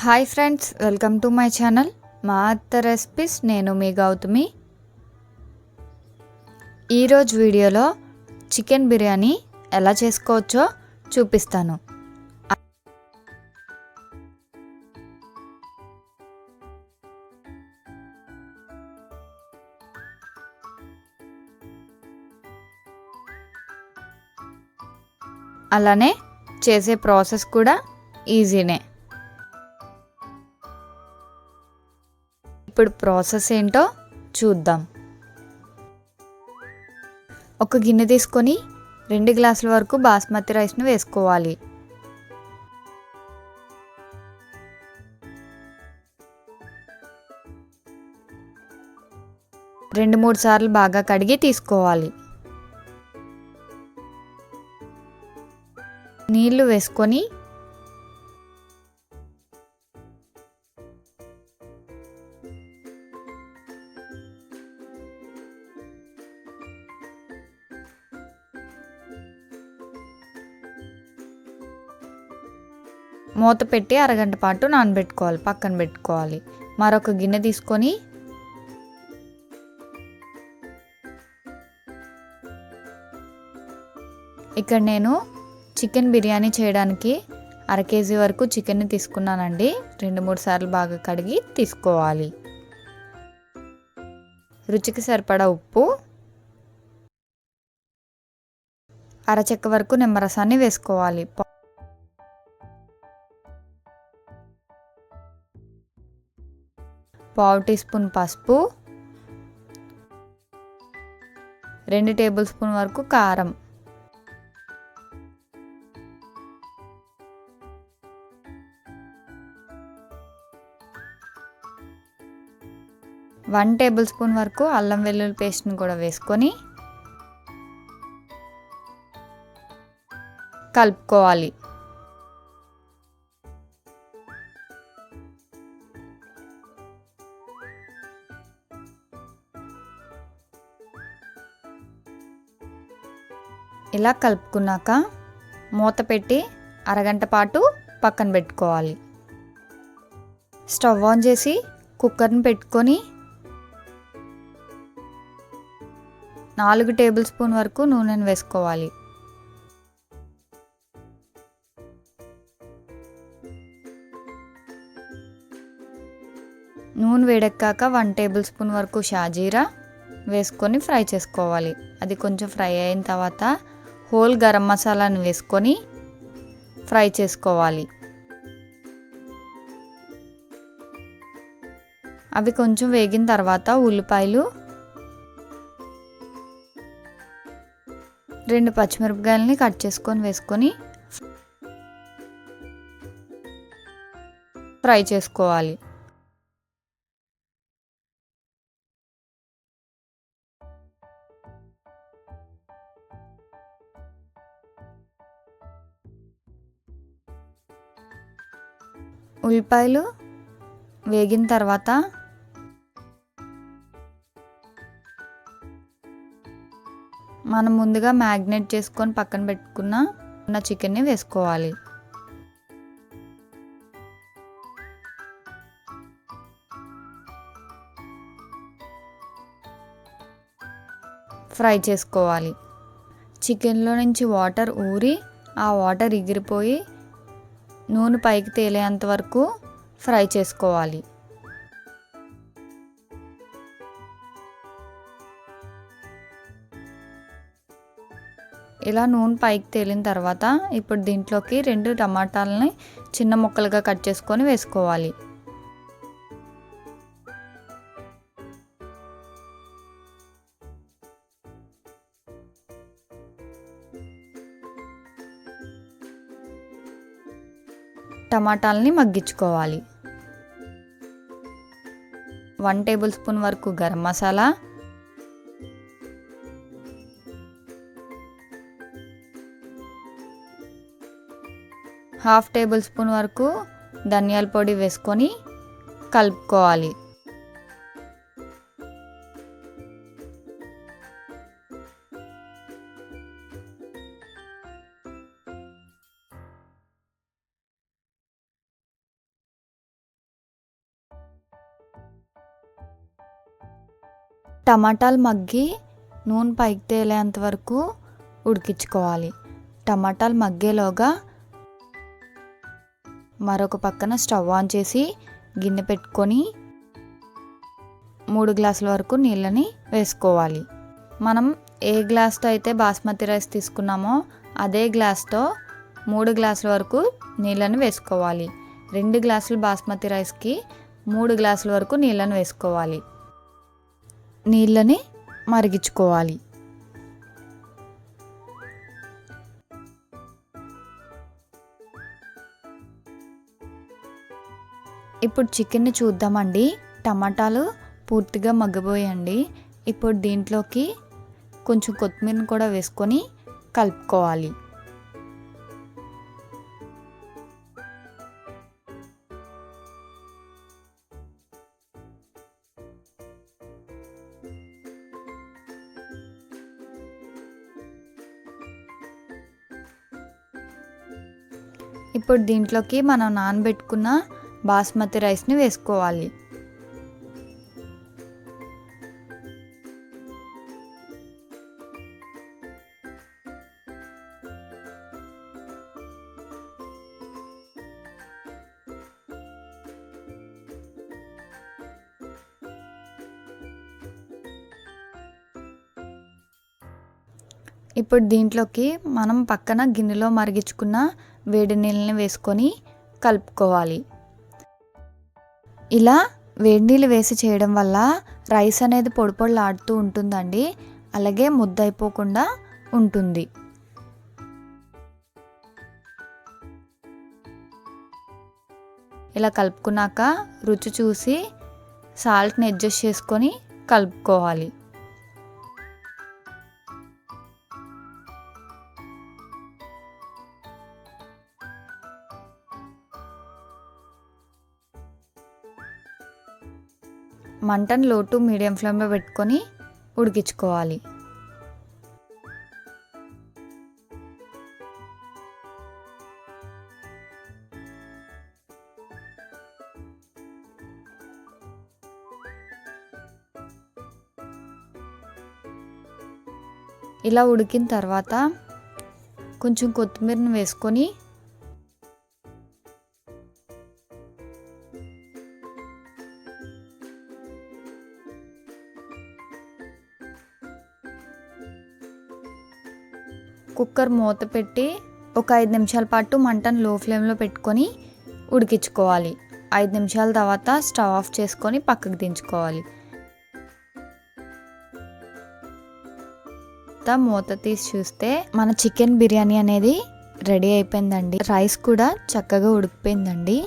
Hi friends welcome to my channel. మా అత్త recipes నేను మీ గౌతమి. ఈరోజు వీడియోలో చికెన్ బిర్యానీ ఎలా చేసుకోవచ్చో చూపిస్తాను. అలానే చేసే ప్రాసెస్ కూడా ఈజీనే. ఇప్పుడు ప్రాసెస్ ఏంటో చూద్దాం. ఒక గిన్నె తీసుకొని రెండు గ్లాసుల వరకు బాస్మతి రైస్ను వేసుకోవాలి. రెండు మూడు సార్లు బాగా కడిగి తీసుకోవాలి. నీళ్ళు వేసుకొని మూత పెట్టి అరగంట పాటు నానబెట్టుకోవాలి పక్కన పెట్టుకోవాలి. మరొక గిన్నె తీసుకొని ఇక్కడ నేను చికెన్ బిర్యానీ చేయడానికి అర కేజీ వరకు చికెన్ని తీసుకున్నానండి. రెండు మూడు సార్లు బాగా కడిగి తీసుకోవాలి. రుచికి సరిపడా ఉప్పు అరచెక్క వరకు నిమ్మరసాన్ని వేసుకోవాలి. పావు టీ స్పూన్ పసుపు రెండు టేబుల్ స్పూన్ వరకు కారం. వన్ టేబుల్ స్పూన్ వరకు అల్లం వెల్లుల్లి పేస్ట్ని కూడా వేసుకొని కలుపుకోవాలి. ఇలా కలుపుకున్నాక మూత పెట్టి అరగంట పాటు పక్కన పెట్టుకోవాలి. స్టవ్ ఆన్ చేసి కుక్కర్ని పెట్టుకొని నాలుగు టేబుల్ స్పూన్ వరకు నూనెను వేసుకోవాలి. నూనె వేడెక్కాక వన్ టేబుల్ స్పూన్ వరకు షాజీరా వేసుకొని ఫ్రై చేసుకోవాలి. అది కొంచెం ఫ్రై అయిన తర్వాత హోల్ గరం మసాలాను వేసుకొని ఫ్రై చేసుకోవాలి. అవి కొంచెం వేగిన తర్వాత ఉల్లిపాయలు రెండు పచ్చిమిరపకాయలని కట్ చేసుకొని వేసుకొని ఫ్రై చేసుకోవాలి. ఉల్లిపాయలు వేగిన తర్వాత మనం ముందుగా మ్యాగ్నేట్ చేసుకొని పక్కన పెట్టుకున్న ఉన్న చికెన్ని వేసుకోవాలి. ఫ్రై చేసుకోవాలి. చికెన్లో నుంచి వాటర్ ఊరి ఆ వాటర్ ఎగిరిపోయి నూనె పైకి తేలేంత వరకు ఫ్రై చేసుకోవాలి. ఇలా నూనె పైకి తేలిన తర్వాత ఇప్పుడు దీంట్లోకి రెండు టమాటాలని చిన్న ముక్కలుగా కట్ చేసుకొని వేసుకోవాలి. టమాటాలని మగ్గించుకోవాలి. వన్ టేబుల్ స్పూన్ వరకు garam masala. Half tablespoon వరకు ధనియాల పొడి వేసుకొని కలుపుకోవాలి. టమాటాలు మగ్గి నూనె పైకి తేలేంత వరకు ఉడికించుకోవాలి. టమాటాలు మగ్గేలోగా మరొక పక్కన స్టవ్ ఆన్ చేసి గిన్నె పెట్టుకొని మూడు గ్లాసుల వరకు నీళ్ళని వేసుకోవాలి. మనం ఏ గ్లాస్తో అయితే బాస్మతి రైస్ తీసుకున్నామో అదే గ్లాస్తో మూడు గ్లాసుల వరకు నీళ్ళని వేసుకోవాలి. రెండు గ్లాసులు బాస్మతి రైస్కి మూడు గ్లాసుల వరకు నీళ్ళని వేసుకోవాలి. నీళ్ళని మరిగించుకోవాలి. ఇప్పుడు చికెన్ని చూద్దామండి. టమాటాలు పూర్తిగా మగ్గిపోయండి. ఇప్పుడు దీంట్లోకి కొంచెం కొత్తిమీరని కూడా వేసుకొని కలుపుకోవాలి. ఇప్పుడు దీంట్లోకి మనం నానబెట్టుకున్న బాస్మతి రైస్ని వేసుకోవాలి. ఇప్పుడు దీంట్లోకి మనం పక్కన గిన్నెలో మరిగించుకున్న వేడి నీళ్ళని వేసుకొని కలుపుకోవాలి. ఇలా వేడి నీళ్ళు వేసి చేయడం వల్ల రైస్ అనేది పొడి పొడిలాడుతూ ఉంటుందండి. అలాగే ముద్దైపోకుండా ఉంటుంది. ఇలా కలుపుకున్నాక రుచి చూసి సాల్ట్ని అడ్జస్ట్ చేసుకొని కలుపుకోవాలి. మంటను లో టు మీడియం ఫ్లేమ్లో పెట్టుకొని ఉడికించుకోవాలి. ఇలా ఉడికిన తర్వాత కొంచెం కొత్తిమీరని వేసుకొని కుక్కర్ మూత పెట్టి ఒక ఐదు నిమిషాల పాటు మంటను లో ఫ్లేమ్లో పెట్టుకొని ఉడికించుకోవాలి. ఐదు నిమిషాల తర్వాత స్టవ్ ఆఫ్ చేసుకొని పక్కకు దించుకోవాలి. మూత తీసి చూస్తే మన చికెన్ బిర్యానీ అనేది రెడీ అయిపోయిందండి. రైస్ కూడా చక్కగా ఉడికిపోయిందండి.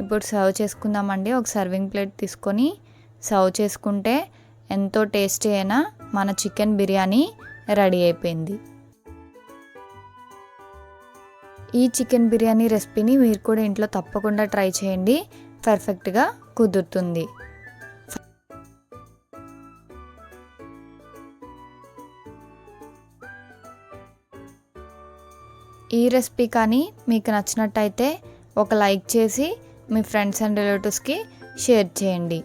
ఇప్పుడు సర్వ్ చేసుకుందామండి. ఒక సర్వింగ్ ప్లేట్ తీసుకొని సర్వ్ చేసుకుంటే ఎంతో టేస్టీ అయినా మన చికెన్ బిర్యానీ రెడీ అయిపోయింది. ఈ చికెన్ బిర్యానీ రెసిపీని మీరు కూడా ఇంట్లో తప్పకుండా ట్రై చేయండి. పర్ఫెక్ట్గా కుదురుతుంది. ఈ రెసిపీ కానీ మీకు నచ్చినట్టయితే ఒక లైక్ చేసి మీ ఫ్రెండ్స్ అండ్ రిలేటివ్స్కి షేర్ చేయండి.